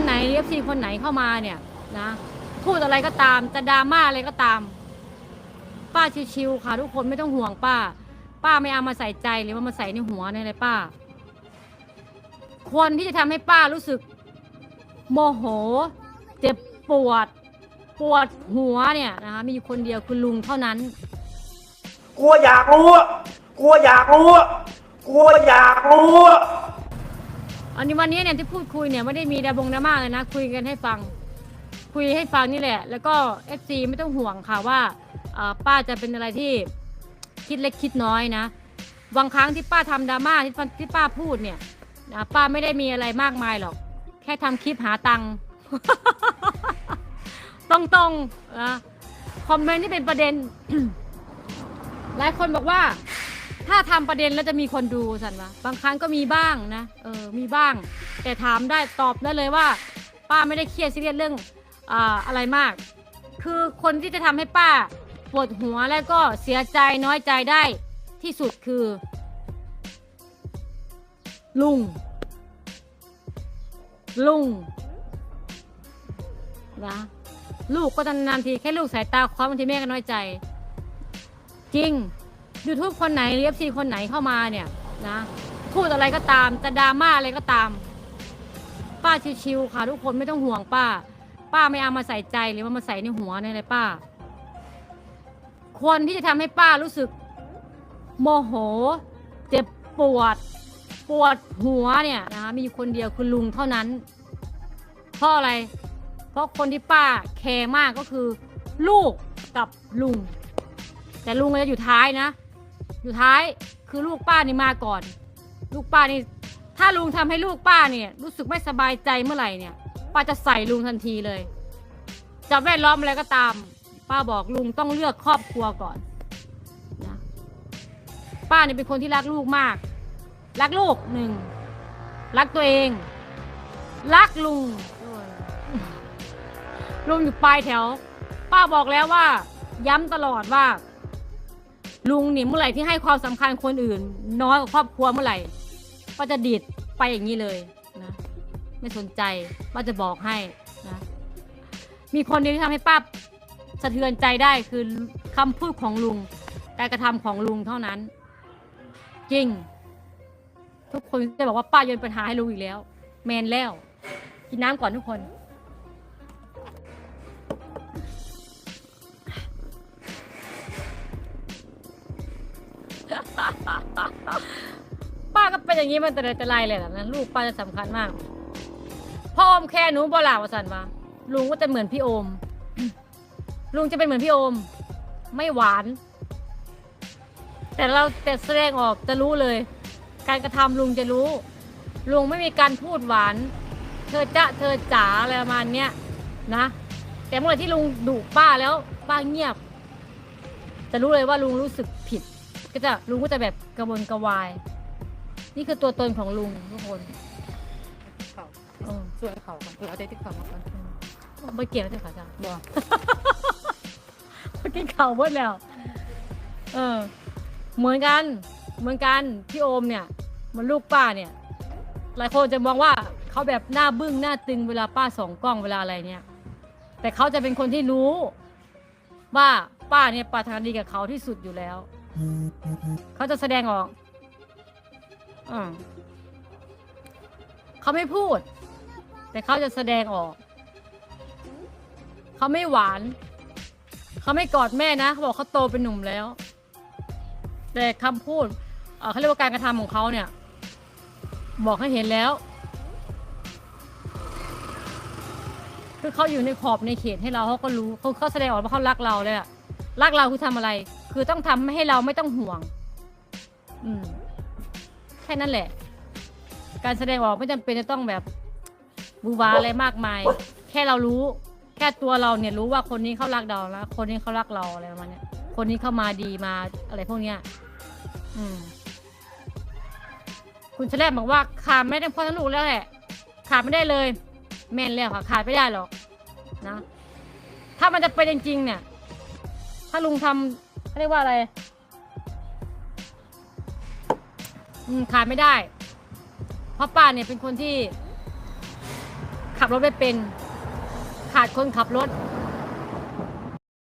คนไหนเอฟซีคนไหนเข้ามาเนี่ยนะพูดอะไรก็ตามจะดราม่าอะไรก็ตาม ป้าชิวๆค่ะทุกคนไม่ต้องห่วงป้า ป้าไม่เอามาใส่ใจหรือว่ามาใส่ในหัวในอะไรป้า คนที่จะทำให้ป้ารู้สึก โมโห เจ็บปวด ปวดหัวเนี่ยนะคะมีอยู่คนเดียวคือลุงเท่านั้น กลัวอยากรู้ กลัวอยากรู้ กลัวอยากรู้ อันนี้วันนี้เนี่ยที่พูดคุยเนี่ยไม่ได้มีดาบงดราม่าเลยนะ คุยกันให้ฟัง คุยให้ฟังนี่แหละ แล้วก็เอฟซีไม่ต้องห่วงค่ะว่าเอ่อป้าจะเป็นอะไรที่คิดเล็กคิดน้อยนะบางครั้งที่ป้าทำดราม่าที่ป้าที่ป้าพูดเนี่ยนะป้าไม่ได้มีอะไรมากมายหรอก แค่ทำคลิปหาตังค์ ตรงๆนะคอมเมนต์ที่เป็นประเด็น หลายคนบอกว่า ถ้าทำประเด็นแล้วจะมีคนดูสันวะบางครั้งก็มีบ้างนะเออมีบ้าง แต่ถามได้ตอบได้เลยว่า ป้าไม่ได้เครียดซีเรียสเรื่องอ่าอะไรมาก คือคนที่จะทำให้ป้าปวดหัวแล้วก็เสียใจน้อยใจได้ที่สุดคือ ลุง ลุงนะลูกก็นานๆทีแค่ลูกสายตาคว้าบางทีแม่ก็น้อยใจ จริง YouTube คนไหนหรือ FC คนไหนเข้ามาเนี่ยนะพูดอะไรก็ตามจะดราม่าอะไรก็ตาม ป้าชิวๆค่ะทุกคนไม่ต้องห่วงป้า ป้าไม่เอามาใส่ใจหรือว่ามาใส่ในหัวในอะไรป้า คนที่จะทำให้ป้ารู้สึก โมโห เจ็บปวด ปวดหัวเนี่ยนะคะมีคนเดียวคือลุงเท่านั้น เพราะอะไร เพราะคนที่ป้าแคร์มากก็คือ ลูกกับลุง แต่ลุงก็จะอยู่ท้ายนะ อยู่ท้ายคือลูกป้านี่มาก่อน ลูกป้านี่ ถ้าลุงทำให้ลูกป้าเนี่ย รู้สึกไม่สบายใจเมื่อไหร่เนี่ย ป้าจะใส่ลุงทันทีเลย จะแวดล้อมอะไรก็ตาม ป้าบอกลุงต้องเลือกครอบครัวก่อนนะป้าเนี่ยเป็นคนที่รักลูกมาก รักลูกหนึ่งรักตัวเอง รักลุงด้วยลุงอยู่ปลายแถว ป้าบอกแล้วว่า ย้ำตลอดว่า ลุงเนี่ยเมื่อไหร่ที่ให้ความสำคัญคนอื่น น้อยกว่าครอบครัวเมื่อไหร่ ก็จะดีดไปอย่างนี้เลยนะไม่สนใจว่าจะบอกให้นะมีคนเดียวที่ทำให้ป้าสะเทือนใจได้คือคำพูดของลุงการกระทำของลุงเท่านั้น จริง ทุกคนจะบอกว่าป้าโยนปัญหาให้ลุงอีกแล้ว แมนแล้ว กินน้ำก่อนทุกคน ป้าก็เป็นอย่างนี้มันแต่ไหนแต่ไรเลยล่ะนะลูกป้าจะสำคัญมากพ่ออมแค่หนูบอลาวสันมาลุงก็จะเหมือนพี่โอม ลุงจะเป็นเหมือนพี่โอม ไม่หวาน แต่เราแต่แสดงออกจะรู้เลย การกระทำลุงจะรู้ ลุงไม่มีการพูดหวาน เธอจะเธอจ๋าอะไรประมาณเนี้ยนะ แต่เมื่อไหร่ที่ลุงดุป้าแล้ว ป้าเงียบ จะรู้เลยว่าลุงรู้สึกผิด ก็จะลุงก็จะแบบกระวนกระวาย นี่คือตัวตนของลุงทุกคนเขาเออส่วนเขาก่อนเราได้ที่เขามาก่อนไม่เกี่ยวแล้วจ้ะค่ะอาจารย์บอกเมื่อกี้เข่าเบิดแล้ว เออ เหมือนกัน เหมือนกันพี่โอมเนี่ยเหมันลูกป้าเนี่ย หลายคนจะมองว่าเขาแบบหน้าบึ้งหน้าตึงเวลาป้าส่องกล้องเวลาอะไรเนี่ย แต่เขาจะเป็นคนที่รู้ ว่าป้าเนี่ยปรารถนาดีกับเขาที่สุดอยู่แล้ว เขาจะแสดงออกอเขาไม่พูด แต่เขาจะแสดงออก เขาไม่หวาน เขาไม่กอดแม่นะเขาบอกเขาโตเป็นหนุ่มแล้ว แต่คำพูดเเขาเรียกว่าการกระทำของเขาเนี่ย บอกให้เห็นแล้ว คือเขาอยู่ในขอบในเขตให้เราเขาก็รู้เขาเขาแสดงออกว่าเขารักเราเลยอะรักเราคือทำอะไร คือต้องทำให้เราไม่ต้องห่วง อืม แค่นั้นแหละ การแสดงออกไม่จำเป็นจะต้องแบบบูบาอะไรมากมาย แค่เรารู้ แค่ตัวเราเนี่ยรู้ว่าคนนี้เขารักเราแล้วคนนี้เขารักเราอะไรประมาณเนี้ยคนนี้เข้ามาดีมาอะไรพวกเนี้ย อืม คุณแฉลบบอกว่าขาดไม่ได้พ่อทั้งลูกแล้วแหละขาดไม่ได้เลย แม่นแล้วค่ะขาดไม่ได้หรอกนะ ถ้ามันจะเป็นจริงๆเนี่ย ถ้าลุงทำ เขาเรียกว่าอะไรอืมขาดไม่ได้ เพราะป้าเนี่ยเป็นคนที่ ขับรถไม่เป็น ขาดคนขับรถ